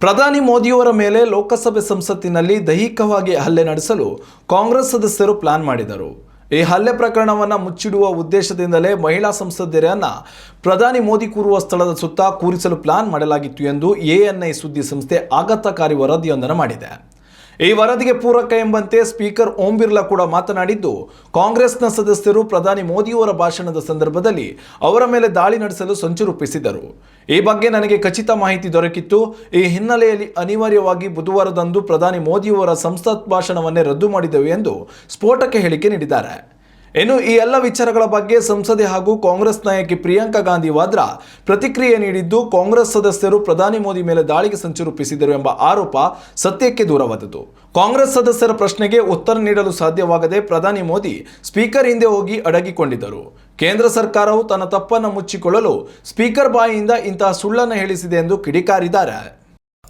ಪ್ರಧಾನಿ ಮೋದಿಯವರ ಮೇಲೆ ಲೋಕಸಭೆ ಸಂಸತ್ತಿನಲ್ಲಿ ದೈಹಿಕವಾಗಿ ಹಲ್ಲೆ ನಡೆಸಲು ಕಾಂಗ್ರೆಸ್ ಸದಸ್ಯರು ಪ್ಲಾನ್ ಮಾಡಿದರು. ಈ ಹಲ್ಲೆ ಪ್ರಕರಣವನ್ನು ಮುಚ್ಚಿಡುವ ಉದ್ದೇಶದಿಂದಲೇ ಮಹಿಳಾ ಸಂಸದೆಯರನ್ನ ಪ್ರಧಾನಿ ಮೋದಿ ಕೂರುವ ಸ್ಥಳದ ಸುತ್ತ ಕೂರಿಸಲು ಪ್ಲಾನ್ ಮಾಡಲಾಗಿತ್ತು ಎಂದು ಎಎನ್ಐ ಸುದ್ದಿ ಸಂಸ್ಥೆ ಆಘಾತಕಾರಿ ವರದಿಯೊಂದನ್ನು ಮಾಡಿದೆ. ಈ ವರದಿಗೆ ಪೂರಕ ಎಂಬಂತೆ ಸ್ಪೀಕರ್ ಓಂ ಬಿರ್ಲಾ ಕೂಡ ಮಾತನಾಡಿದ್ದು, ಕಾಂಗ್ರೆಸ್ನ ಸದಸ್ಯರು ಪ್ರಧಾನಿ ಮೋದಿಯವರ ಭಾಷಣದ ಸಂದರ್ಭದಲ್ಲಿ ಅವರ ಮೇಲೆ ದಾಳಿ ನಡೆಸಲು ಸಂಚು ರೂಪಿಸಿದರು. ಈ ಬಗ್ಗೆ ನನಗೆ ಖಚಿತ ಮಾಹಿತಿ ದೊರಕಿತ್ತು. ಈ ಹಿನ್ನೆಲೆಯಲ್ಲಿ ಅನಿವಾರ್ಯವಾಗಿ ಬುಧವಾರದಂದು ಪ್ರಧಾನಿ ಮೋದಿಯವರ ಸಂಸತ್ ಭಾಷಣವನ್ನೇ ರದ್ದು ಮಾಡಿದೆವು ಎಂದು ಸ್ಫೋಟಕ್ಕೆ ಹೇಳಿಕೆ ನೀಡಿದ್ದಾರೆ. ಇನ್ನು ಈ ಎಲ್ಲ ವಿಚಾರಗಳ ಬಗ್ಗೆ ಸಂಸದೆ ಹಾಗೂ ಕಾಂಗ್ರೆಸ್ ನಾಯಕಿ ಪ್ರಿಯಾಂಕಾ ಗಾಂಧಿ ವಾದ್ರಾ ಪ್ರತಿಕ್ರಿಯೆ ನೀಡಿದ್ದು ಕಾಂಗ್ರೆಸ್ ಸದಸ್ಯರು ಪ್ರಧಾನಿ ಮೋದಿ ಮೇಲೆ ದಾಳಿಗೆ ಸಂಚು ರೂಪಿಸಿದರು ಎಂಬ ಆರೋಪ ಸತ್ಯಕ್ಕೆ ದೂರವಾದದ್ದು. ಕಾಂಗ್ರೆಸ್ ಸದಸ್ಯರ ಪ್ರಶ್ನೆಗೆ ಉತ್ತರ ನೀಡಲು ಸಾಧ್ಯವಾಗದೆ ಪ್ರಧಾನಿ ಮೋದಿ ಸ್ಪೀಕರ್ ಹಿಂದೆ ಹೋಗಿ ಅಡಗಿಕೊಂಡಿದ್ದರು. ಕೇಂದ್ರ ಸರ್ಕಾರವು ತನ್ನ ತಪ್ಪನ್ನು ಮುಚ್ಚಿಕೊಳ್ಳಲು ಸ್ಪೀಕರ್ ಬಾಯಿಯಿಂದ ಇಂತಹ ಸುಳ್ಳನ್ನು ಹೇಳಿಸಿದೆ ಎಂದು ಕಿಡಿಕಾರಿದ್ದಾರೆ.